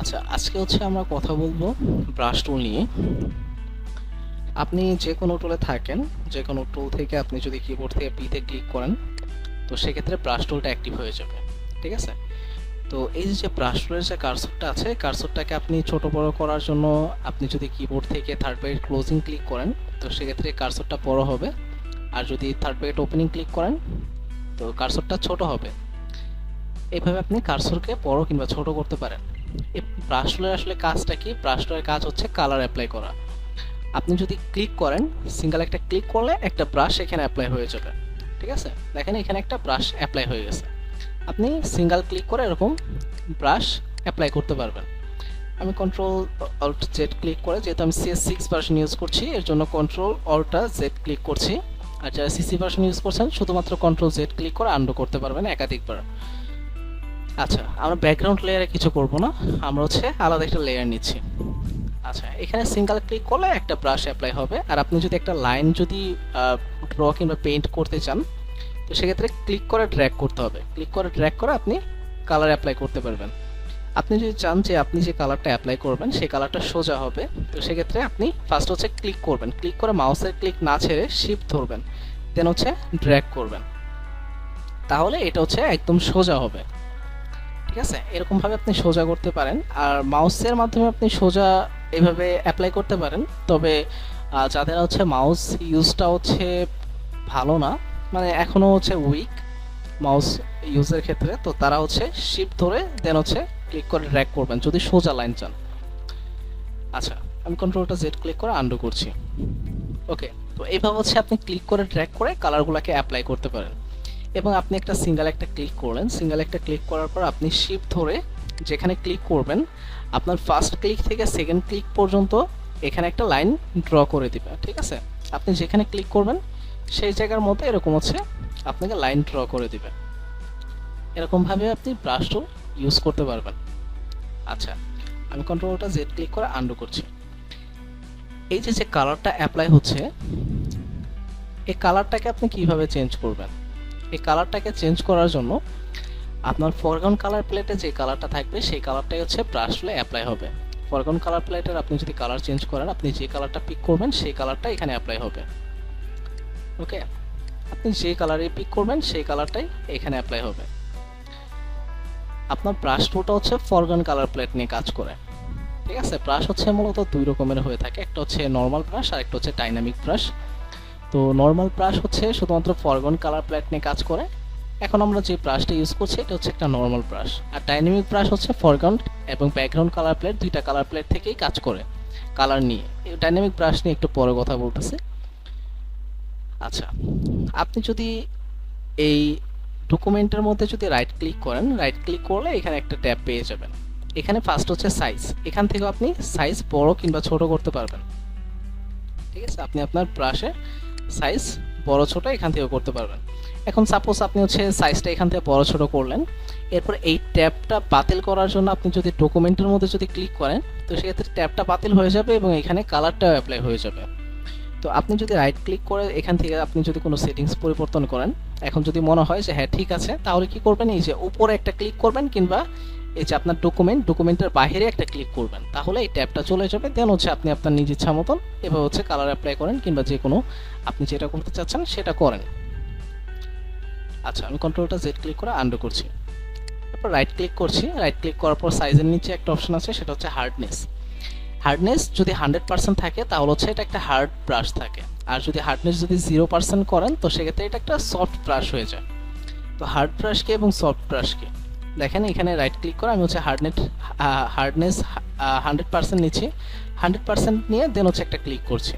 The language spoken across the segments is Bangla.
আচ্ছা আজকে হচ্ছে আমরা কথা বলব ব্রাশ টুল নিয়ে। আপনি যে কোনো টুলে থাকেন, যে কোনো টুল থেকে আপনি যদি কিবোর্ড থেকে পিতে ক্লিক করেন, তো সেক্ষেত্রে ব্রাশ টুলটা অ্যাক্টিভ হয়ে যাবে, ঠিক আছে? তো এই যে ব্রাশ টুলের যে কার্সরটা আছে কার্সরটাকে আপনি ছোট বড় করার জন্য আপনি যদি কিবোর্ড থেকে থার্ড ব্রেকেট ক্লোজিং ক্লিক করেন, তো সেক্ষেত্রে কার্সরটা বড় হবে। আর যদি থার্ড ব্রেকেট ওপেনিং ক্লিক করেন, তো কার্সরটা ছোট হবে। এইভাবে আপনি কার্সরকে বড় কিংবা ছোট করতে পারেন। এই ব্রাশ টুলের আসলে কাজটা কি? ব্রাশ টুলের কাজ হচ্ছে কালার অ্যাপ্লাই করা। আপনি যদি ক্লিক করেন সিঙ্গেল একটা ক্লিক করলে একটা ব্রাশ এখানে অ্যাপ্লাই হয়ে যাবে। ঠিক আছে? দেখেন এখানে একটা ব্রাশ অ্যাপ্লাই হয়ে গেছে। আপনি সিঙ্গেল ক্লিক করে এরকম ব্রাশ অ্যাপ্লাই করতে পারবেন। আমি কন্ট্রোল অল্ট জেড ক্লিক করে, যেহেতু আমি সিএস সিক্স ভার্সন ইউজ করছি, এর জন্য কন্ট্রোল অল্টা জেড ক্লিক করছি। আর যারা সিসি ভার্সন ইউজ করছেন, শুধুমাত্র কন্ট্রোল জেড ক্লিক করে আন্ডু করতে পারবেন একাধিকবার। আচ্ছা আমরা ব্যাকগ্রাউন্ড লেয়ারে কিছু করব না। আমরা হচ্ছে আলাদা একটা লেয়ার নিচ্ছি। আচ্ছা এখানে সিঙ্গেল ক্লিক করলে একটা ব্রাশ অ্যাপ্লাই হবে। আর আপনি যদি একটা লাইন যদি ড্র কিংবা পেইন্ট করতে চান, তো সেক্ষেত্রে ক্লিক করে ড্র্যাগ করতে হবে। ক্লিক করে ড্র্যাগ করে আপনি কালার অ্যাপ্লাই করতে পারবেন। আপনি যদি চান যে আপনি যে কালারটা অ্যাপ্লাই করবেন, সেই কালারটা সোজা হবে। তো সেক্ষেত্রে আপনি ফার্স্ট হচ্ছে ক্লিক করবেন। ক্লিক করে মাউসের ক্লিক না ছেড়ে শিফট ধরবেন। দেন হচ্ছে ড্র্যাগ করবেন। তাহলে এটা হচ্ছে একদম সোজা হবে। ঠিক আছে? এরকমভাবে আপনি সোজা করতে পারেন। আর মাউসের মাধ্যমে আপনি সোজা এভাবে অ্যাপ্লাই করতে পারেন। তবে যাদের হচ্ছে মাউস ইউজটা হচ্ছে ভালো না মানে এখনও হচ্ছে উইক মাউস ইউজের ক্ষেত্রে, তো তারা হচ্ছে শিফট ধরে দেন হচ্ছে ক্লিক করে ড্র্যাগ করবেন, যদি সোজা লাইন চান। আচ্ছা আমি কন্ট্রোলটা জেড ক্লিক করে আন্ডু করছি। ওকে তো এইভাবে হচ্ছে আপনি ক্লিক করে ড্র্যাগ করে কালারগুলোকে অ্যাপ্লাই করতে পারেন। এবং আপনি একটা সিঙ্গেল একটা ক্লিক করলেন। সিঙ্গেল একটা ক্লিক করার পর আপনি শিফট ধরে যেখানে ক্লিক করবেন, আপনার ফার্স্ট ক্লিক থেকে সেকেন্ড ক্লিক পর্যন্ত এখানে একটা লাইন ড্র করে দিবে, ঠিক আছে? আপনি যেখানে ক্লিক করবেন, সেই জায়গার মধ্যে এরকম হচ্ছে, আপনাকে লাইন ড্র করে দিবে। এরকমভাবে আপনি ব্রাশ টুল ইউজ করতে পারবেন। আচ্ছা আমি কন্ট্রোলটা জেড ক্লিক করে আন্ডু করছি। এই যে যে কালারটা অ্যাপ্লাই হচ্ছে, এই কালারটাকে আপনি কীভাবে চেঞ্জ করবেন? এই কালারটাকে চেঞ্জ করার জন্য আপনার ফরগ্রাউন্ড কালার প্লেটে যে কালারটা থাকবে, সেই কালারটাই হচ্ছে ব্রাশ টুলে অ্যাপ্লাই হবে। ফরগ্রাউন্ড কালার প্লেটের আপনি যদি কালার চেঞ্জ করেন, আপনি যে কালারটা পিক করবেন, সেই কালারটা এখানে অ্যাপ্লাই হবে। ওকে আপনি যে কালারে পিক করবেন, সেই কালারটাই এখানে অ্যাপ্লাই হবে। আপনার ব্রাশ টুলটা হচ্ছে ফরগ্রাউন্ড কালার প্লেট নিয়ে কাজ করে। ঠিক আছে? ব্রাশ হচ্ছে মূলত দুই রকমের হয়ে থাকে, একটা হচ্ছে নর্মাল ব্রাশ আর একটা হচ্ছে ডাইনামিক ব্রাশ তো নর্মাল ব্রাশ হচ্ছে শুধুমাত্র ফরগ্রাউন্ড কালার প্লেট নিয়ে কাজ করে। এখন আমরা যে ব্রাশটা ইউজ করছি, এটা হচ্ছে একটা নর্মাল ব্রাশ আর ডাইনামিক ব্রাশ হচ্ছে ফরগ্রাউন্ড এবং ব্যাকগ্রাউন্ড কালার প্লেট দুইটা কালার প্লেট থেকেই কাজ করে কালার নিয়ে। এই ডাইনামিক ব্রাশ নিয়ে একটু পরে কথা বলতেছি। আচ্ছা আপনি যদি এই ডকুমেন্টের মধ্যে যদি রাইট ক্লিক করেন রাইট ক্লিক করলে এখানে একটা ট্যাব পেয়ে যাবেন। এখানে ফার্স্ট হচ্ছে সাইজ এখান থেকে আপনি সাইজ বড় কিংবা ছোট করতে পারবেন। ঠিক আছে? আপনি আপনার ব্রাশে সাইজ বড় ছোট, এখান থেকে করতে পারবেন। এখন সাপোজ আপনি হচ্ছে সাইজটা এখান থেকে বড় ছোট করলেন, এরপর এই ট্যাবটা বাতিল করার জন্য আপনি যদি ডকুমেন্টের মধ্যে যদি ক্লিক করেন, তো সেক্ষেত্রে ট্যাবটা বাতিল হয়ে যাবে এবং এখানে কালারটাও অ্যাপ্লাই হয়ে যাবে। তো আপনি যদি রাইট ক্লিক করে এখান থেকে আপনি যদি কোনো সেটিংস পরিবর্তন করেন, এখন যদি মনে হয় যে হ্যাঁ ঠিক আছে, তাহলে কি করবেন? এই যে উপরে একটা ক্লিক করবেন কিংবা এই যে আপনার ডকুমেন্ট ডকুমেন্টের বাইরে একটা ক্লিক করবেন। তাহলে এই ট্যাবটা চলে যাবে। দেন হচ্ছে আপনি আপনার নিজ ইচ্ছা মতন এভাবে হচ্ছে কালার অ্যাপ্লাই করেন কিংবা যে কোনো আপনি যেটা করতে চাচ্ছেন সেটা করেন। আচ্ছা আমি কন্ট্রোলটা জেড ক্লিক করে আন্ডু করছি। তারপর রাইট ক্লিক করছি। রাইট ক্লিক করার পর সাইজের নিচে একটা অপশন আছে, সেটা হচ্ছে হার্ডনেস হার্ডনেস যদি হান্ড্রেড পার্সেন্ট থাকে, তাহলে হচ্ছে এটা একটা হার্ড ব্রাশ থাকে। আর যদি হার্ডনেস যদি জিরো পার্সেন্ট করেন, তো সেক্ষেত্রে এটা একটা সফট ব্রাশ হয়ে যায়। তো হার্ড ব্রাশকে এবং সফট ব্রাশকে দেখেন, এখানে রাইট ক্লিক করে আমি হচ্ছে হার্ডনেট হার্ডনেস হান্ড্রেড পার্সেন্ট নিচ্ছি। হান্ড্রেড পার্সেন্ট নিয়ে দেন হচ্ছে একটা ক্লিক করছি।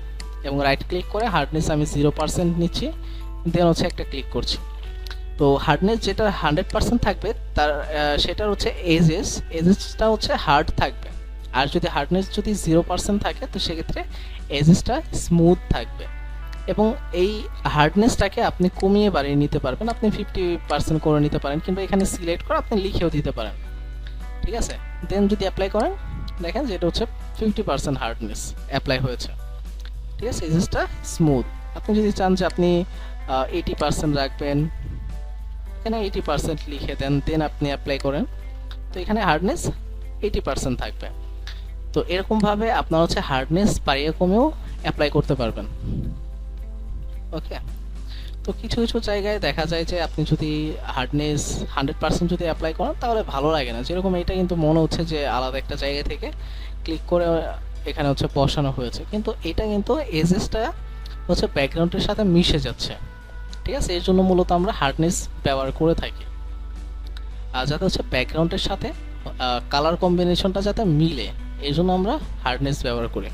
এবং রাইট ক্লিক করে হার্ডনেস আমি জিরো পার্সেন্ট নিচ্ছি দেন হচ্ছে একটা ক্লিক করছি। তো হার্ডনেস যেটা হান্ড্রেড পার্সেন্ট থাকবে, তার সেটার হচ্ছে এজেস এজেসটা হচ্ছে হার্ড থাকবে। আর যদি হার্ডনেস যদি জিরো পার্সেন্ট থাকে, তো সেক্ষেত্রে এজেসটা স্মুথ থাকবে। এবং এই হার্ডনেসটাকে আপনি কমিয়ে বাড়িয়ে নিতে পারবেন, আপনি ফিফটি পার্সেন্ট করে নিতে পারেন কিংবা এখানে সিলেক্ট করে আপনি লিখেও দিতে পারেন। ঠিক আছে? দেন যদি অ্যাপ্লাই করেন, দেখেন যে এটা হচ্ছে ফিফটি পার্সেন্ট হার্ডনেস অ্যাপ্লাই হয়েছে। ঠিক আছে? এজেসটা স্মুথ আপনি যদি চান যে আপনি এইটি পার্সেন্ট রাখবেন, এখানে এইটি পার্সেন্ট লিখে দেন দেন আপনি অ্যাপ্লাই করেন। তো এখানে হার্ডনেস এইটি পার্সেন্ট থাকবে। তো এরকমভাবে আপনার হচ্ছে হার্ডনেস বাড়িয়ে কমেও অ্যাপ্লাই করতে পারবেন। ওকে তো কিছু কিছু জায়গায় দেখা যায় যে আপনি যদি হার্ডনেস হান্ড্রেড পার্সেন্ট যদি অ্যাপ্লাই করেন, তাহলে ভালো লাগে না। যেরকম এটা কিন্তু মনে হচ্ছে যে আলাদা একটা জায়গা থেকে ক্লিক করে এখানে হচ্ছে বসানো হয়েছে। কিন্তু এটা কিন্তু এজেসটা হচ্ছে ব্যাকগ্রাউন্ডের সাথে মিশে যাচ্ছে। ঠিক আছে? এর জন্য মূলত আমরা হার্ডনেস ব্যবহার করে থাকি। আর যাতে হচ্ছে ব্যাকগ্রাউন্ডের সাথে কালার কম্বিনেশনটা যাতে মিলে এই জন্য আমরা হার্ডনেস ব্যবহার করি।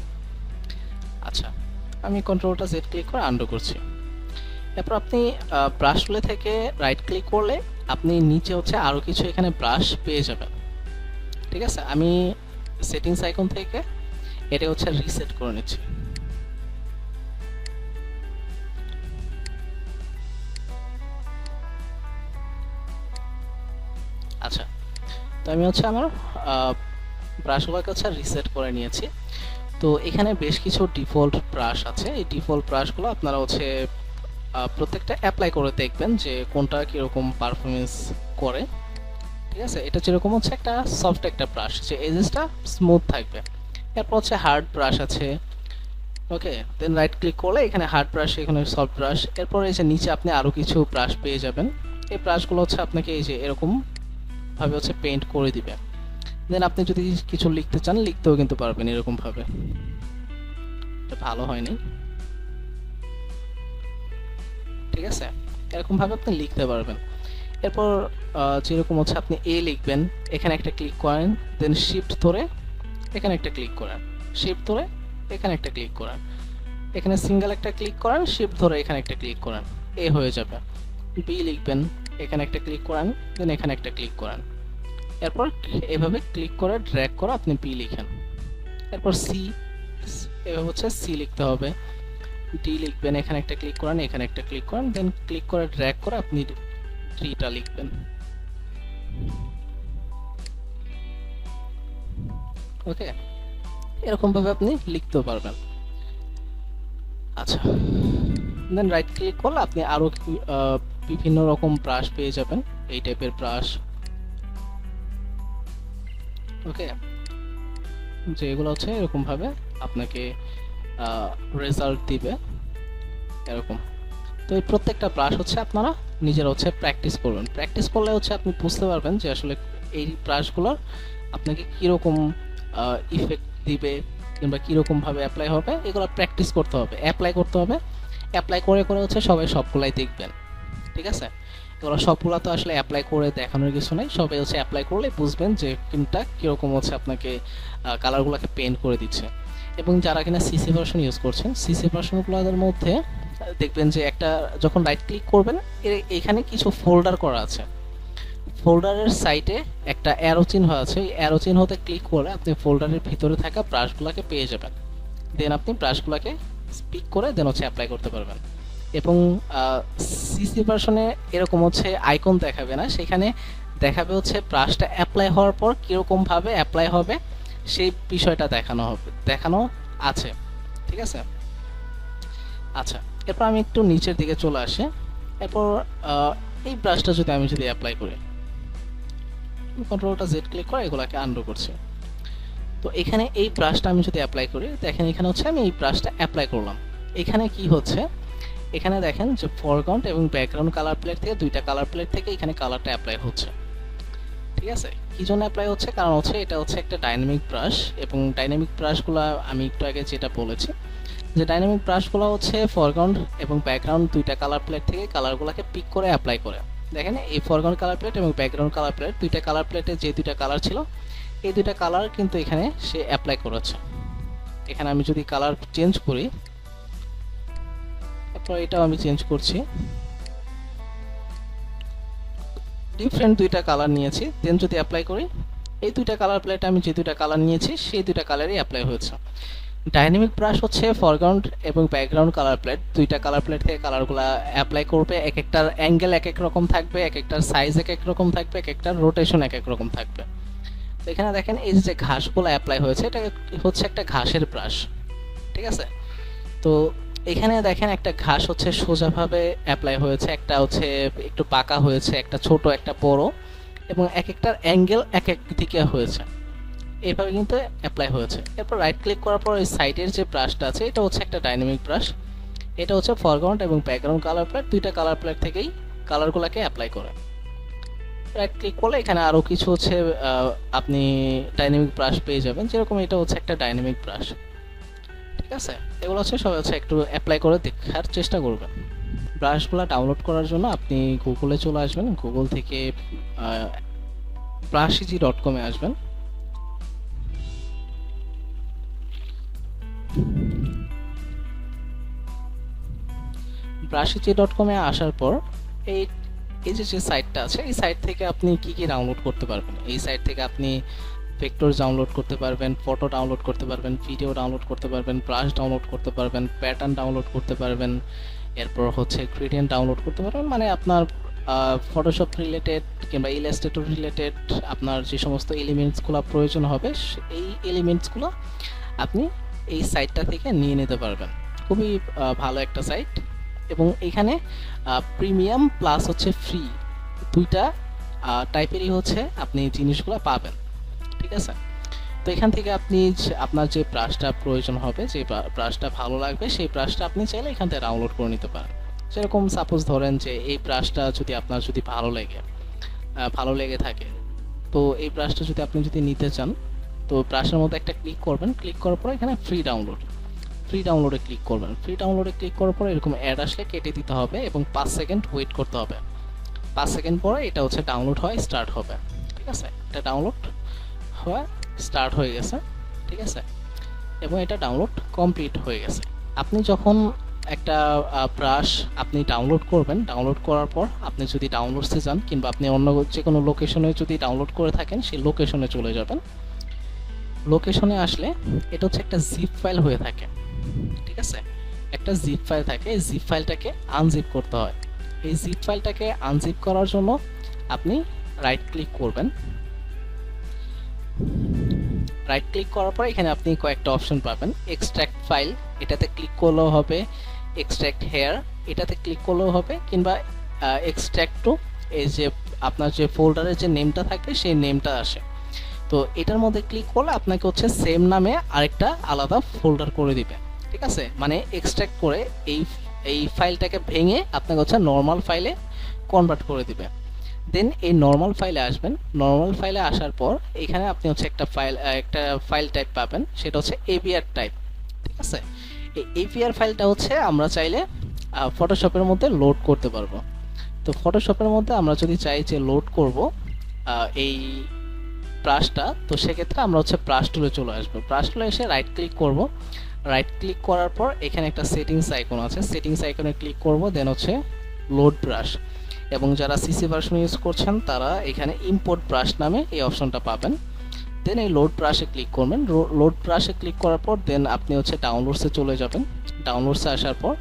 আচ্ছা। আমি কন্ট্রোলটা জেড ক্লিক করে আন্ডু করছি। এরপর আপনি ব্রাশ টুলে থেকে রাইট ক্লিক করলে আপনি নিচে হচ্ছে আরও কিছু এখানে ব্রাশ পেয়ে যাবেন। ঠিক আছে? আমি সেটিংস আইকন থেকে এটা হচ্ছে রিসেট করে নিচ্ছি। আচ্ছা তো আমি হচ্ছে আমার ব্রাশগুলোকে হচ্ছে রিসেট করে নিয়েছি। তো এখানে বেশ কিছু ডিফল্ট ব্রাশ আছে। এই ডিফল্ট ব্রাশগুলো আপনারা হচ্ছে প্রত্যেকটা অ্যাপ্লাই করে দেখবেন যে কোনটা কীরকম পারফরমেন্স করে। ঠিক আছে? এটা যেরকম হচ্ছে একটা সফট একটা ব্রাশ যে এজেসটা স্মুথ থাকবে। এরপর হচ্ছে হার্ড ব্রাশ আছে। ওকে দেন রাইট ক্লিক করলে এখানে হার্ড ব্রাশ এখানে সফট ব্রাশ এরপর এই যে নিচে আপনি আরও কিছু ব্রাশ পেয়ে যাবেন। এই ব্রাশগুলো হচ্ছে আপনাকে এই যে এরকম ভাবে হচ্ছে পেইন্ট করে দিবে। দেন আপনি যদি কিছু লিখতে চান, লিখতেও কিন্তু পারবেন এরকম ভাবে এটা ভালো হয়নি। ঠিক আছে? এরকম ভাবে আপনি লিখতে পারবেন। এরপর যেরকম হচ্ছে আপনি এ লিখবেন, এখানে একটা ক্লিক করেন দেন শিফট ধরে এখানে একটা ক্লিক করেন। শিফট ধরে এখানে একটা ক্লিক করেন। এখানে সিঙ্গেল একটা ক্লিক করেন শিফট ধরে এখানে একটা ক্লিক করেন। এ হয়ে যাবে। বি লিখবেন, এখানে একটা ক্লিক করেন দেন এখানে একটা ক্লিক করেন। এরপর এভাবে ক্লিক করে ড্র্যাগ করে আপনি বি লিখেন। এরপর সি এভাবে হচ্ছে সি লিখতে হবে। ডি লিখবেন এখানে একটা ক্লিক করেন এখানে একটা ক্লিক করেন দেন ক্লিক করে ড্র্যাগ করে আপনি ডিটা লিখবেন। ওকে এরকম ভাবে আপনি লিখতেও পারবেন। আচ্ছা। দেন রাইট ক্লিক করলে আপনি আরও বিভিন্ন রকম ব্রাশ পেয়ে যাবেন। এই টাইপের ব্রাশ ওকে যে এগুলো হচ্ছে এরকম ভাবে আপনাকে রেজাল্ট দিবে এরকম। তো এই প্রত্যেকটা ব্রাশ হচ্ছে আপনারা নিজেরা হচ্ছে প্র্যাকটিস করবেন। প্র্যাকটিস করলে হচ্ছে আপনি বুঝতে পারবেন যে আসলে এই ব্রাশগুলোর আপনাকে কীরকম ইফেক্ট দিবে কিংবা কীরকমভাবে অ্যাপ্লাই হবে, এগুলো প্র্যাকটিস করতে হবে। অ্যাপ্লাই করতে হবে। অ্যাপ্লাই করে করে হচ্ছে সবাই সবগুলাই দেখবেন। ঠিক আছে? এগুলো সবগুলো তো আসলে অ্যাপ্লাই করে দেখানোর কিছু নেই, সবাই হচ্ছে অ্যাপ্লাই করলে বুঝবেন যে কোনটা কীরকম হচ্ছে আপনাকে কালারগুলোকে পেন্ট করে দিচ্ছে। এবং যারা কিনা সিসি ভার্সন ইউজ করছেন সিসি ভার্সনগুলোর মধ্যে দেখবেন যে একটা যখন রাইট ক্লিক করবেন এখানে কিছু ফোল্ডার করা আছে। ফোল্ডারের সাইটে একটা অ্যারো চিহ্ন আছে, এই অ্যারো হতে ক্লিক করে আপনি ফোল্ডারের ভিতরে থাকা ব্রাশগুলোকে পেয়ে যাবেন। দেন আপনি ব্রাশগুলোকে স্পিক করে দেন হচ্ছে অ্যাপ্লাই করতে পারবেন। এবং সিসি ভার্সনে এরকম হচ্ছে আইকন দেখাবে না। সেখানে দেখাবে হচ্ছে ব্রাশটা অ্যাপ্লাই হওয়ার পর কীরকমভাবে অ্যাপ্লাই হবে, সেই বিষয়টা দেখানো হবে, দেখানো আছে। ঠিক আছে? আচ্ছা এরপর আমি একটু নিচের দিকে চলে আসি। এরপর এই ব্রাশটা যদি আমি যদি অ্যাপ্লাই করি কন্ট্রোলটা জেড ক্লিক করে এগুলোকে আন্ডু করছি। তো এখানে এই ব্রাশটা আমি যদি অ্যাপ্লাই করি, দেখেন এখানে হচ্ছে আমি এই ব্রাশটা অ্যাপ্লাই করলাম। এখানে কি হচ্ছে? এখানে দেখেন যে ফরগ্রাউন্ড এবং ব্যাকগ্রাউন্ড কালার প্লেট থেকে দুইটা কালার প্লেট থেকে এখানে কালারটা অ্যাপ্লাই হচ্ছে। ঠিক আছে? কি জন্য অ্যাপ্লাই হচ্ছে? কারণ হচ্ছে এটা হচ্ছে একটা ডাইনামিক ব্রাশ এবং ডাইনামিক ব্রাশগুলো আমি একটু আগে যেটা বলেছি, যে ডাইনামিক ব্রাশগুলো হচ্ছে ফরগ্রাউন্ড এবং ব্যাকগ্রাউন্ড দুইটা কালার প্লেট থেকে কালারগুলোকে পিক করে অ্যাপ্লাই করে। দেখেন, এই ফরগ্রাউন্ড কালার প্লেট এবং ব্যাকগ্রাউন্ড কালার প্লেট দুইটা কালার প্লেটে যে দুইটা কালার ছিল, এই দুইটা কালার কিন্তু এখানে সে অ্যাপ্লাই করেছে। এখানে আমি যদি কালার চেঞ্জ করি তারপর এটাও আমি চেঞ্জ করছি। ডিফারেন্ট দুইটা কালার নিয়েছি। দেন যদি অ্যাপ্লাই করি, এই দুইটা কালার প্লেটে আমি যে দুইটা কালার নিয়েছি, সেই দুইটা কালারই অ্যাপ্লাই হয়েছে। ডাইনামিক ব্রাশ হচ্ছে ফরগ্রাউন্ড এবং ব্যাকগ্রাউন্ড কালার প্লেট দুইটা কালার প্লেট থেকে কালারগুলো অ্যাপ্লাই করবে। এক একটার অ্যাঙ্গেল এক এক রকম থাকবে এক একটার সাইজ এক এক রকম থাকবে এক একটার রোটেশন এক এক রকম থাকবে। তো এখানে দেখেন, এই যে ঘাসগুলো অ্যাপ্লাই হয়েছে, এটা হচ্ছে একটা ঘাসের ব্রাশ ঠিক আছে? তো এখানে দেখেন একটা ঘাস হচ্ছে সোজাভাবে অ্যাপ্লাই হয়েছে, একটা হচ্ছে একটু পাকা হয়েছে, একটা ছোট, একটা বড়, এবং এক একটার অ্যাঙ্গেল এক এক দিকে হয়েছে। এভাবে কিন্তু অ্যাপ্লাই হয়েছে। এরপর রাইট ক্লিক করার পর ওই সাইডের যে ব্রাশটা আছে, এটা হচ্ছে একটা ডাইনামিক ব্রাশ এটা হচ্ছে ফরগ্রাউন্ড এবং ব্যাকগ্রাউন্ড কালার প্লেট দুইটা কালার প্লেট থেকেই কালারগুলোকে অ্যাপ্লাই করে। রাইট ক্লিক করলে এখানে আরও কিছু হচ্ছে আপনি ডাইনামিক ব্রাশ পেয়ে যাবেন। যেরকম এটা হচ্ছে একটা ডাইনামিক ব্রাশ আছে, এগুলো হচ্ছে সবাই হচ্ছে একটু অ্যাপ্লাই করে দেখার চেষ্টা করবেন। ব্রাশগুলো ডাউনলোড করার জন্য আপনি গুগলে চলে আসবেন গুগল থেকে ব্রাশিজি ডট কমে আসবেন। ব্রাশিজি ডট কমে আসার পর এই এই যে যে সাইটটা আছে, এই সাইট থেকে আপনি কি কি ডাউনলোড করতে পারবেন? এই সাইট থেকে আপনি ভেক্টর ডাউনলোড করতে পারবেন ফটো ডাউনলোড করতে পারবেন ভিডিও ডাউনলোড করতে পারবেন ব্রাশ ডাউনলোড করতে পারবেন প্যাটার্ন ডাউনলোড করতে পারবেন, এরপর হচ্ছে গ্রেডিয়েন্ট ডাউনলোড করতে পারবেন মানে আপনার ফটোশপ রিলেটেড কিংবা ইলাস্ট্রেটর রিলেটেড আপনার যে সমস্ত এলিমেন্টসগুলো প্রয়োজন হবে এই এলিমেন্টসগুলো আপনি এই সাইটটা থেকে নিয়ে নিতে পারবেন। খুবই ভালো একটা সাইট এবং এখানে প্রিমিয়াম প্লাস হচ্ছে ফ্রি দুইটা টাইপেরই হচ্ছে আপনি জিনিসগুলো পাবেন। ঠিক আছে? তো এখান থেকে আপনি আপনার যে ব্রাশটা প্রয়োজন হবে, যে ব্রাশটা ভালো লাগবে, সেই ব্রাশটা আপনি চাইলে এখান থেকে ডাউনলোড করে নিতে পারেন। সেরকম সাপোজ ধরেন যে এই ব্রাশটা যদি আপনার যদি ভালো লেগে ভালো লেগে থাকে, তো এই ব্রাশটা যদি আপনি যদি নিতে চান, তো ব্রাশের মধ্যে একটা ক্লিক করবেন। ক্লিক করার পর এখানে ফ্রি ডাউনলোড ফ্রি ডাউনলোডে ক্লিক করবেন। ফ্রি ডাউনলোডে ক্লিক করার পর এরকম অ্যাড আসলে কেটে দিতে হবে এবং পাঁচ সেকেন্ড ওয়েট করতে হবে। পাঁচ সেকেন্ড পরে এটা হচ্ছে ডাউনলোড হয় স্টার্ট হবে। ঠিক আছে? এটা ডাউনলোড হয় স্টার্ট হয়ে গেছে, ঠিক আছে? এবং এটা ডাউনলোড কমপ্লিট হয়ে গেছে। আপনি যখন একটা ব্রাশ আপনি ডাউনলোড করবেন ডাউনলোড করার পর আপনি যদি ডাউনলোডসে যান কিংবা আপনি অন্য যে কোনো লোকেশনে যদি ডাউনলোড করে থাকেন, সেই লোকেশনে চলে যাবেন। লোকেশনে আসলে এটা হচ্ছে একটা জিপ ফাইল হয়ে থাকে, ঠিক আছে? একটা জিপ ফাইল থাকে, এই জিপ ফাইলটাকে আনজিপ করতে হয়। এই জিপ ফাইলটাকে আনজিপ করার জন্য আপনি রাইট ক্লিক করবেন। রাইট ক্লিক করার পর এখানে আপনি কয়েকটা অপশন পাবেন। এক্সট্রাক্ট ফাইল এটাতে ক্লিক করলেও হবে। এক্সট্রাক্ট হেয়ার এটাতে ক্লিক করলেও হবে। কিংবা এক্সট্রাক্ট টু এই যে আপনার যে ফোল্ডারের যে নেমটা থাকবে, সেই নেমটা আসে। তো এটার মধ্যে ক্লিক করলে আপনাকে হচ্ছে সেম নামে আরেকটা আলাদা ফোল্ডার করে দিবে। ঠিক আছে? মানে এক্সট্রাক্ট করে এই এই ফাইলটাকে ভেঙে আপনাকে হচ্ছে নর্মাল ফাইলে কনভার্ট করে দিবে। দেন এই নর্মাল ফাইলে আসবেন। নর্মাল ফাইলে আসার পর এখানে আপনি হচ্ছে একটা ফাইল একটা ফাইল টাইপ পাবেন। সেটা হচ্ছে এবিআর টাইপ ঠিক আছে? এই এপিআর ফাইলটা হচ্ছে আমরা চাইলে ফটোশপের মধ্যে লোড করতে পারব। তো ফটোশপের মধ্যে আমরা যদি চাই যে লোড করব এই ব্রাশটা তো সেক্ষেত্রে আমরা হচ্ছে ব্রাশ টুলে চলে আসব। ব্রাশ টুলে এসে রাইট ক্লিক করব। রাইট ক্লিক করার পর এখানে একটা সেটিংস আইকন আছে। সেটিংস আইকনে ক্লিক করব দেন হচ্ছে লোড ব্রাশ এবং যারা সিসি ভার্সন ইউজ করছেন, তারা এখানে ইম্পোর্ট ব্রাশ নামে এই অপশনটা পাবেন। দেন এই লোড ব্রাশে ক্লিক করবেন। লোড ব্রাশে ক্লিক করার পর দেন আপনি হচ্ছে ডাউনলোডসে চলে যাবেন। ডাউনলোডসে আসার পর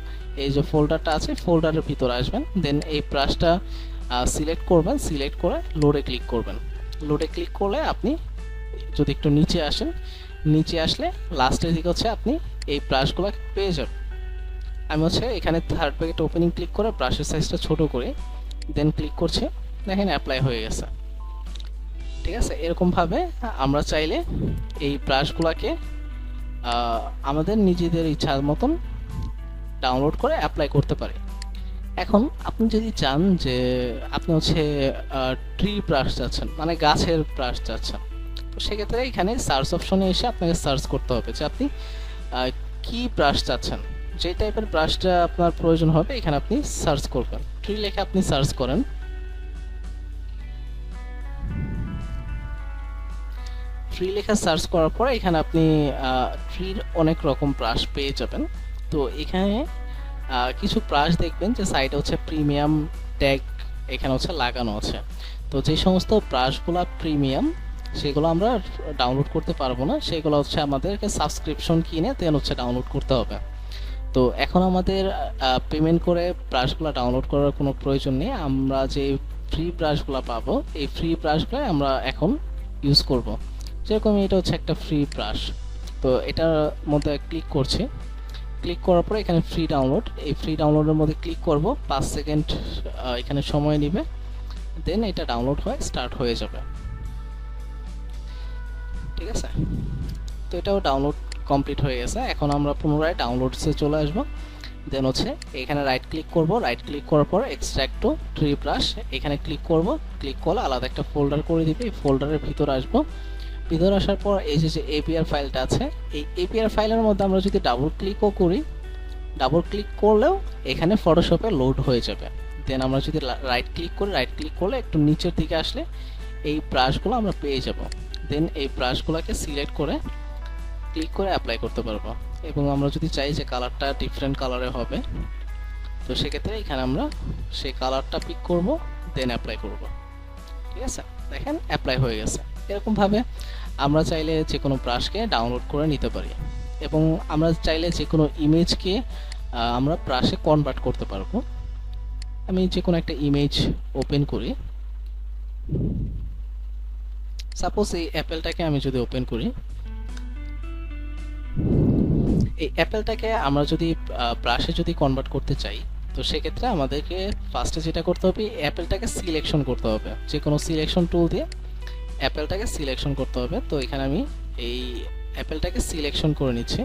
এই যে ফোল্ডারটা আছে ফোল্ডারের ভিতরে আসবেন। দেন এই ব্রাশটা সিলেক্ট করবেন। সিলেক্ট করে লোডে ক্লিক করবেন। লোডে ক্লিক করলে আপনি যদি একটু নিচে আসেন, নিচে আসলে লাস্টের দিকে হচ্ছে আপনি এই ব্রাশগুলো পেয়ে যাবেন। আমি হচ্ছে এখানে থার্ড প্যাকেট ওপেনিং ক্লিক করে ব্রাশের সাইজটা ছোট করে দেন ক্লিক করছে দেখেন অ্যাপ্লাই হয়ে গেছে। ঠিক আছে? এরকমভাবে আমরা চাইলে এই ব্রাশগুলোকে আমাদের নিজেদের ইচ্ছার মতন ডাউনলোড করে অ্যাপ্লাই করতে পারি। এখন আপনি যদি চান যে আপনি হচ্ছে ট্রি ব্রাশ চাচ্ছেন মানে গাছের ব্রাশ চাচ্ছেন, তো সেক্ষেত্রে এখানে সার্চ অপশনে এসে আপনাকে সার্চ করতে হবে যে আপনি কি ব্রাশ চাচ্ছেন। যে টাইপের ব্রাশটা আপনার প্রয়োজন হবে, এখানে আপনি সার্চ করবেন। ট্রি লেখে আপনি সার্চ করেন। ট্রি লেখা সার্চ করার পরে এখানে আপনি ট্রির অনেক রকম ব্রাশ পেয়ে যাবেন। তো এখানে কিছু ব্রাশ দেখবেন যে সাইডে হচ্ছে প্রিমিয়াম ট্যাগ এখানে হচ্ছে লাগানো আছে। তো যে সমস্ত ব্রাশগুলো প্রিমিয়াম সেগুলো আমরা ডাউনলোড করতে পারব না। সেগুলো হচ্ছে আমাদেরকে সাবস্ক্রিপশন কিনে দেন হচ্ছে ডাউনলোড করতে হবে। তো এখন আমাদের পেমেন্ট করে ব্রাশগুলো ডাউনলোড করার কোনো প্রয়োজন নেই। আমরা যে ফ্রি ব্রাশগুলো পাবো, এই ফ্রি ব্রাশগুলো আমরা এখন ইউজ করব। যেরকম এটা হচ্ছে একটা ফ্রি ব্রাশ তো এটার মধ্যে ক্লিক করছি। ক্লিক করার পরে এখানে ফ্রি ডাউনলোড এই ফ্রি ডাউনলোডের মধ্যে ক্লিক করব। পাঁচ সেকেন্ড এখানে সময় নেবে। দেন এটা ডাউনলোড হয় স্টার্ট হয়ে যাবে। ঠিক আছে? তো এটাও ডাউনলোড কমপ্লিট হয়ে গেছে। এখন আমরা পুনরায় ডাউনলোডসে চলে আসব। দেন হচ্ছে এখানে রাইট ক্লিক করব। রাইট ক্লিক করার পর এক্সট্রাক্ট টু ট্রি ব্রাশ এখানে ক্লিক করব। ক্লিক করলে আলাদা একটা ফোল্ডার করে দিবে। এই ফোল্ডারের ভিতর আসব। ভিতরে আসার পর এই যে যে এপিআর ফাইলটা আছে, এই এপিআর ফাইলের মধ্যে আমরা যদি ডাবল ক্লিকও করি ডাবল ক্লিক করলেও এখানে ফটোশপে লোড হয়ে যাবে। দেন আমরা যদি রাইট ক্লিক করি রাইট ক্লিক করলে একটু নিচের দিকে আসলে এই ব্রাশগুলো আমরা পেয়ে যাব। দেন এই ব্রাশগুলোকে সিলেক্ট করে ক্লিক করে অ্যাপ্লাই করতে পারব। এবং আমরা যদি চাই যে কালারটা ডিফারেন্ট কালারে হবে, তো সেক্ষেত্রে এখানে আমরা সেই কালারটা পিক করব দেন অ্যাপ্লাই করব। ঠিক আছে? দেখেন অ্যাপ্লাই হয়ে গেছে। এরকমভাবে আমরা চাইলে যে কোনো ব্রাশকে ডাউনলোড করে নিতে পারি। এবং আমরা চাইলে যে কোনো ইমেজকে আমরা ব্রাশে কনভার্ট করতে পারব। আমি যে কোনো একটা ইমেজ ওপেন করি। সাপোজ এই অ্যাপেলটাকে আমি যদি ওপেন করি এই অ্যাপেলটাকে আমরা যদি ব্রাশে যদি কনভার্ট করতে চাই, তো সেক্ষেত্রে আমাদেরকে ফার্স্টে যেটা করতে হবে, অ্যাপেলটাকে সিলেকশন করতে হবে। যে কোনো সিলেকশন টুল দিয়ে অ্যাপেলটাকে সিলেকশন করতে হবে। তো এখানে আমি এই অ্যাপেলটাকে সিলেকশন করে নিচ্ছি।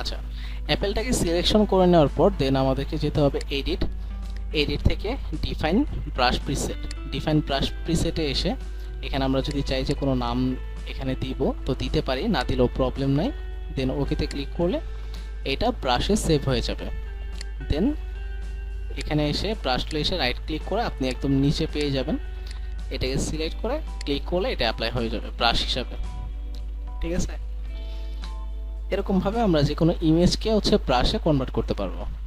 আচ্ছা অ্যাপেলটাকে সিলেকশন করে নেওয়ার পর দেন আমাদেরকে যেতে হবে এডিট এডিট থেকে define brush preset define brush প্রিসেটে এসে এখানে আমরা যদি চাই যে কোনো নাম এখানে দিব, তো দিতে পারি, না দিলেও প্রবলেম নাই। দেন ওকেতে ক্লিক করলে এটা ব্রাশে সেভ হয়ে যাবে। দেন এখানে এসে ব্রাশগুলো এসে রাইট ক্লিক করে আপনি একদম নিচে পেয়ে যাবেন। এটাকে সিলেক্ট করে ক্লিক করলে এটা অ্যাপ্লাই হয়ে যাবে ব্রাশ হিসাবে। ঠিক আছে? এরকমভাবে আমরা যে কোনো ইমেজকে হচ্ছে ব্রাশে কনভার্ট করতে পারব।